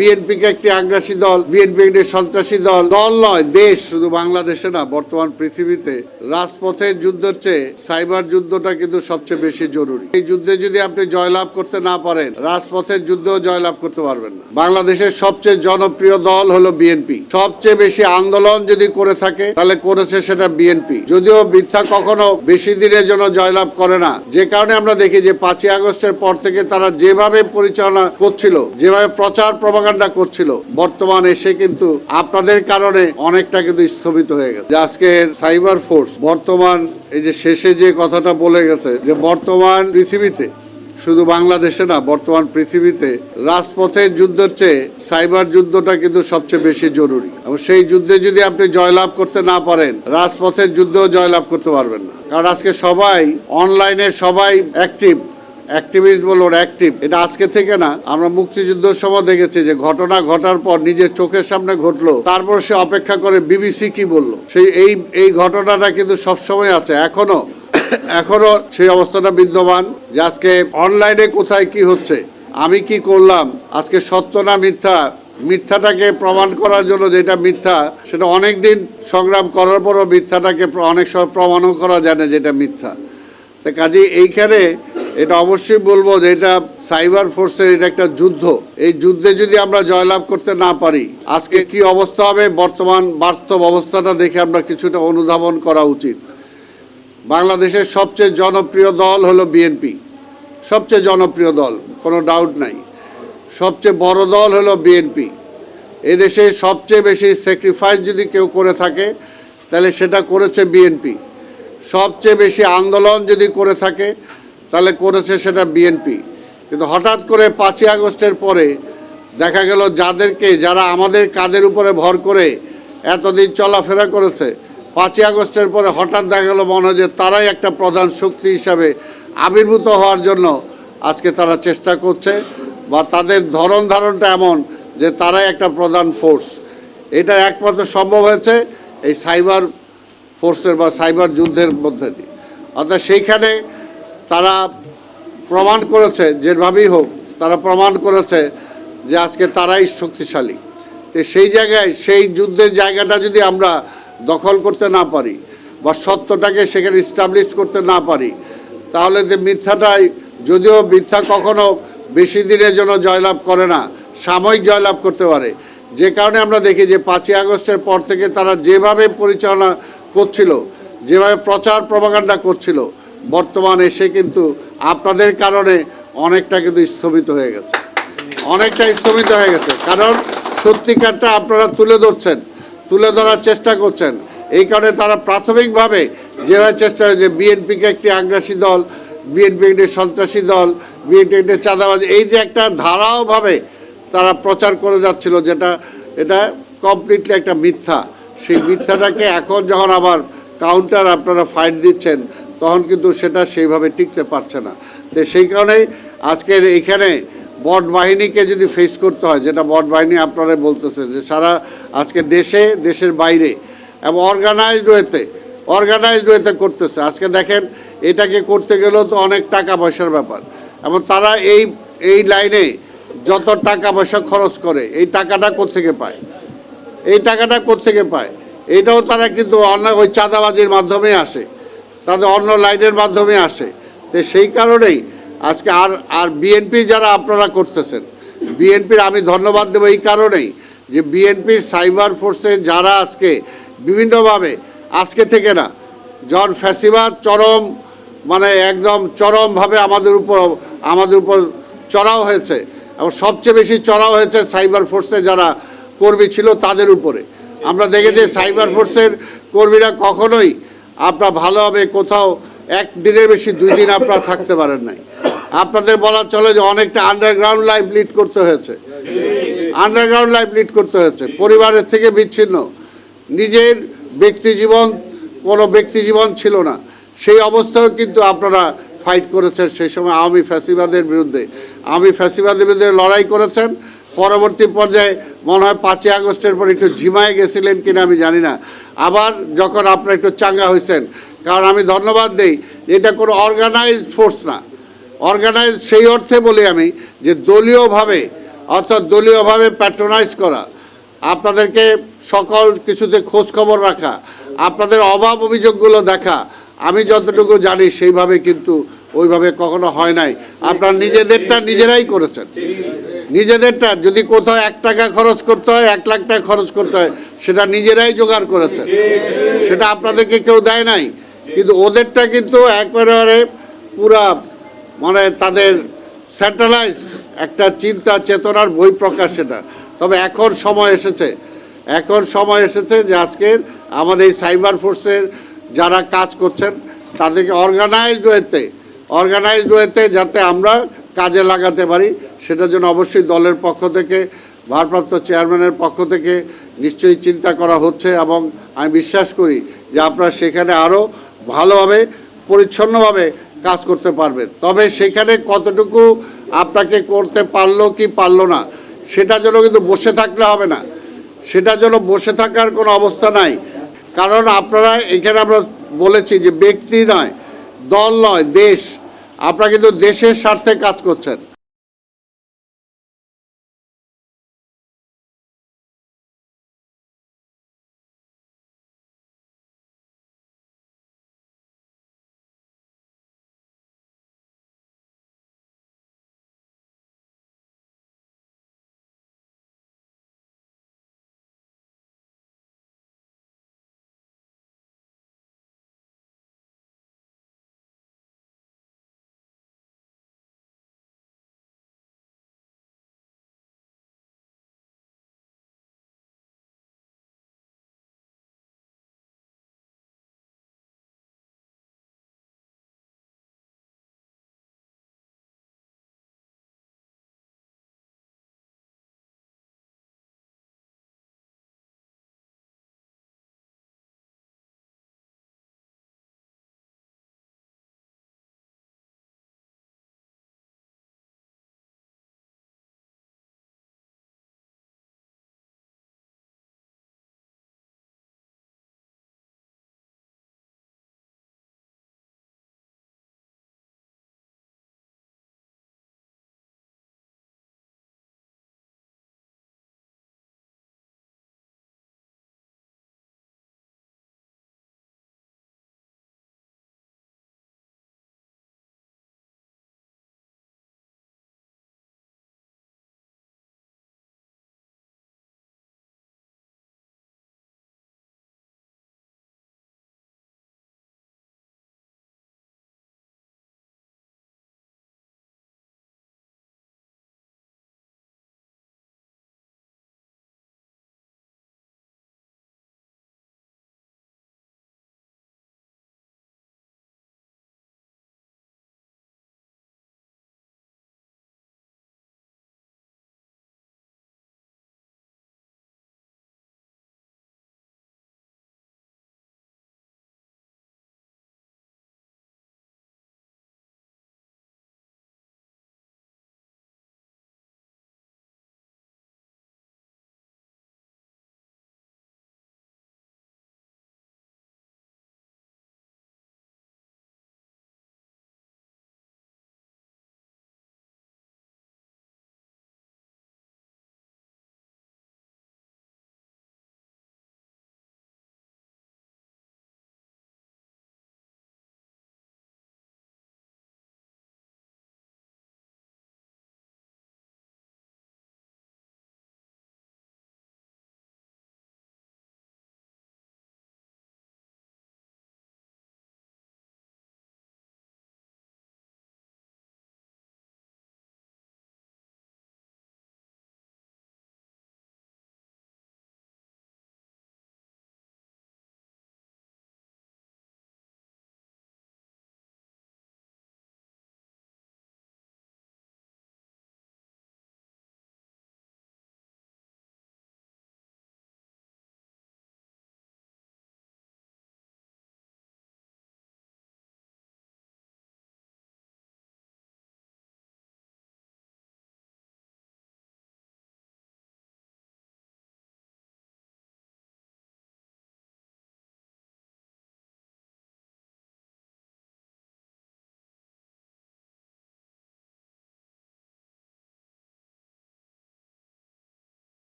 বিএনপিকে একটি আগ্রাসী দল, বিএনপি একটি সন্ত্রাসী দল। দল নয়, দেশ, শুধু বাংলাদেশে না, বর্তমান পৃথিবীতে। রাজপথের যুদ্ধের চেয়ে সাইবার যুদ্ধটা কিন্তু সবচেয়ে বেশি জরুরি। এই যুদ্ধে যদি আপনি জয়লাভ করতে না পারেন, রাজপথের যুদ্ধেও জয়লাভ করতে পারবেন না। বাংলাদেশের সবচেয়ে জনপ্রিয় দল হলো বিএনপি। সবচেয়ে বেশি আন্দোলন যদি করে থাকে, তাহলে করেছে সেটা বিএনপি। যদিও মিথ্যা কখনো বেশি দিনের জন্য জয়লাভ করে না। যে কারণে আমরা দেখি যে পাঁচই আগস্টের পর থেকে তারা যেভাবে পরিচালনা করছিল, যেভাবে প্রচার প্রপাগান্ডা করছিল। বর্তমান এসে কিন্তু আপনাদের কারণে অনেকটা কিন্তু স্থগিত হয়ে গেছে। যে আজকের সাইবার ফোর্স বর্তমান এই যে শেষে যে কথাটা বলে গেছে যে বর্তমান পৃথিবীতে, শুধু বাংলাদেশে না, বর্তমান পৃথিবীতে রাজপথের যুদ্ধের চেয়ে সাইবার যুদ্ধটা কিন্তু সবচেয়ে বেশি জরুরি। এবং সেই যুদ্ধে যদি আপনি জয়লাভ করতে না পারেন, রাজপথের যুদ্ধেও জয়লাভ করতে পারবেন না। কারণ আজকে সবাই অনলাইনে সবাই অ্যাক্টিভ অ্যাক্টিভিস্ট বলুন অ্যাক্টিভ এটা আজকে থেকে না, আমরা মুক্তিযুদ্ধের সময় দেখেছি যে ঘটনা ঘটার পর নিজের চোখের সামনে ঘটলো। তারপর সে অপেক্ষা করে বিবিসি কি বলল? সেই, এই এই ঘটনাটা কিন্তু সবসময় আছে। এখনও এখনও সেই অবস্থাটা বিদ্যমান যে আজকে অনলাইনে কোথায় কি হচ্ছে, আমি কি করলাম, আজকে সত্য না মিথ্যা, মিথ্যাটাকে প্রমাণ করার জন্য যেটা মিথ্যা, সেটা অনেক দিন সংগ্রাম করার পরও মিথ্যাটাকে অনেক সময় প্রমাণও করা যায় না যেটা মিথ্যা। তো কাজে এইখানে এটা অবশ্যই বলব যে এটা সাইবার ফোর্সের এটা একটা যুদ্ধ। এই যুদ্ধে যদি আমরা জয়লাভ করতে না পারি, আজকে কি অবস্থা হবে? বর্তমান বাস্তব অবস্থাটা দেখে আমরা কিছুটা অনুধাবন করা উচিত। বাংলাদেশের সবচেয়ে জনপ্রিয় দল হলো বিএনপি। সবচেয়ে জনপ্রিয় দল, কোনো ডাউট নাই। সবচেয়ে বড় দল হলো বিএনপি। এদেশে সবচেয়ে বেশি স্যাক্রিফাইস যদি কেউ করে থাকে, তাহলে সেটা করেছে বিএনপি। সবচেয়ে বেশি আন্দোলন যদি করে থাকে তাহলে করেছে সেটা বিএনপি কিন্তু হঠাৎ করে পাঁচই আগস্টের পরে দেখা গেল যাদেরকে, যারা আমাদের কাদের উপরে ভর করে এতদিন চলাফেরা করেছে, পাঁচই আগস্টের পরে হঠাৎ দেখা গেল মনে হয় যে তারাই একটা প্রধান শক্তি হিসাবে আবির্ভূত হওয়ার জন্য আজকে তারা চেষ্টা করছে বা তাদের ধরন ধারণটা এমন যে তারাই একটা প্রধান ফোর্স এটা একমাত্র সম্ভব হয়েছে এই সাইবার ফোর্সের বা সাইবার যুদ্ধের মধ্যে দিয়ে। অর্থাৎ সেইখানে তারা প্রমাণ করেছে, যেভাবেই হোক, তারা প্রমাণ করেছে যে আজকে তারাই শক্তিশালী। তো সেই জায়গায়, সেই যুদ্ধের জায়গাটা যদি আমরা দখল করতে না পারি বা সত্যটাকে সেখানে ইস্টাবলিশ করতে না পারি, তাহলে যে মিথ্যাটাই, যদিও মিথ্যা কখনো বেশি দিনের জন্য জয়লাভ করে না, সাময়িক জয়লাভ করতে পারে। যে কারণে আমরা দেখি যে পাঁচই আগস্টের পর থেকে তারা যেভাবে পরিচালনা করছিল, যেভাবে প্রচার প্রপাগান্ডা করছিল বর্তমান এসে কিন্তু আপনাদের কারণে অনেকটা কিন্তু স্থগিত হয়ে গেছে। অনেকটা স্থগিত হয়ে গেছে। কারণ সত্যিকারটা আপনারা তুলে ধরছেন, তুলে ধরার চেষ্টা করছেন। এই কারণে তারা প্রাথমিকভাবে যেভাবে চেষ্টা হয় যে বিএনপিকে একটি আগ্রাসী দল, বিএনপি একটি সন্ত্রাসী দল, বিএনপি একটি চাঁদাবাজ, এই যে একটা ধারাওভাবে তারা প্রচার করে যাচ্ছিল যেটা, এটা কমপ্লিটলি একটা মিথ্যা। সেই মিথ্যাটাকে এখন যখন আবার কাউন্টার আপনারা ফাইট দিচ্ছেন তখন কিন্তু সেটা সেইভাবে টিকতে পারছে না। তো সেই কারণেই আজকের এইখানে বট বাহিনীকে যদি ফেস করতে হয়, যেটা বট বাহিনী আপনারা বলতেছেন যে সারা আজকে দেশে, দেশের বাইরে এবং অর্গানাইজড ওয়েতে অর্গানাইজড ওয়েতে করতেছে। আজকে দেখেন এটাকে করতে গেলেও তো অনেক টাকা পয়সার ব্যাপার এবং তারা এই এই লাইনে যত টাকা পয়সা খরচ করে, এই টাকাটা কোত্থেকে পায়? এই টাকাটা কোত্থেকে পায়? এটাও তারা কিন্তু অন্য ওই চাঁদাবাজির মাধ্যমে আসে। তাদের অন্য লাইনের মাধ্যমে আসে। তো সেই কারণেই আজকে আর আর বিএনপি যারা আপনারা করতেছেন, বিএনপির আমি ধন্যবাদ দেবো এই কারণেই যে বিএনপির সাইবার ফোর্সে যারা আজকে বিভিন্নভাবে, আজকে থেকে না, জন ফ্যাসিবাদ চরম মানে একদম চরমভাবে আমাদের উপর আমাদের উপর চড়াও হয়েছে এবং সবচেয়ে বেশি চড়াও হয়েছে সাইবার ফোর্সে যারা কর্মী ছিল তাদের উপরে। আমরা দেখেছি সাইবার ফোর্সের কর্মীরা কখনোই আপনার ভালোভাবে কোথাও এক দিনের বেশি দুই দিন আপনারা থাকতে পারেন নাই। আপনাদের বলা চলে যে অনেকটা আন্ডারগ্রাউন্ড লাইফ লিড করতে হয়েছে। আন্ডারগ্রাউন্ড লাইফ লিড করতে হয়েছে। পরিবারের থেকে বিচ্ছিন্ন। নিজের ব্যক্তি জীবন, কোনো ব্যক্তি জীবন ছিল না। সেই অবস্থাও কিন্তু আপনারা ফাইট করেছেন। সেই সময় আওয়ামী ফ্যাসিবাদের বিরুদ্ধে। আওয়ামী ফ্যাসিবাদের বিরুদ্ধে লড়াই করেছেন। পরবর্তী পর্যায়ে মনে হয় পাঁচই আগস্টের পর একটু ঝিমায় গেছিলেন কিনা আমি জানি না। আবার যখন আপনারা একটু চাঙ্গা হয়েছেন, কারণ আমি ধন্যবাদ দিই এটা কোনো অর্গানাইজড ফোর্স না। অর্গানাইজ সেই অর্থে বলি আমি যে দলীয়ভাবে, অর্থাৎ দলীয়ভাবে প্যাট্রোনাইজ করা, আপনাদেরকে সকল কিছুতে খবর রাখা, আপনাদের অভাব অভিযোগগুলো দেখা, আমি যতটুকু জানি সেইভাবে কিন্তু ওইভাবে কখনো হয় নাই। আপনার নিজেদেরটা নিজেরাই করেছেন। নিজেদেরটা যদি কোথাও এক টাকা খরচ করতে হয়, এক লাখ টাকা খরচ করতে হয়, সেটা নিজেরাই জোগাড় করেছে। সেটা আপনাদেরকে কেউ দেয় নাই। কিন্তু ওদেরটা কিন্তু একবারে পুরা মানে তাদের স্যাটেলাইজ একটা চিন্তা, চেতনার বই প্রকাশ সেটা। তবে এখন সময় এসেছে। এখন সময় এসেছে যে আজকের আমাদের এই সাইবার ফোর্সের যারা কাজ করছেন, তাদেরকে অর্গানাইজড ওয়েতে অর্গানাইজড ওয়েতে যাতে আমরা কাজে লাগাতে পারি। সেটার জন্য অবশ্যই দলের পক্ষ থেকে, ভারপ্রাপ্ত চেয়ারম্যানের পক্ষ থেকে নিশ্চয়ই চিন্তা করা হচ্ছে এবং আমি বিশ্বাস করি যে আপনারা সেখানে আরও ভালোভাবে, পরিচ্ছন্নভাবে কাজ করতে পারবেন। তবে সেখানে কতটুকু আপনাকে করতে পারল কি পারল না, সেটার জন্য কিন্তু বসে থাকলে হবে না। সেটার জন্য বসে থাকার কোনো অবস্থা নাই। কারণ আপনারা, এখানে আমরা বলেছি যে ব্যক্তি নয়, দল নয়, দেশ। আপনারা কিন্তু দেশের স্বার্থে কাজ করছেন।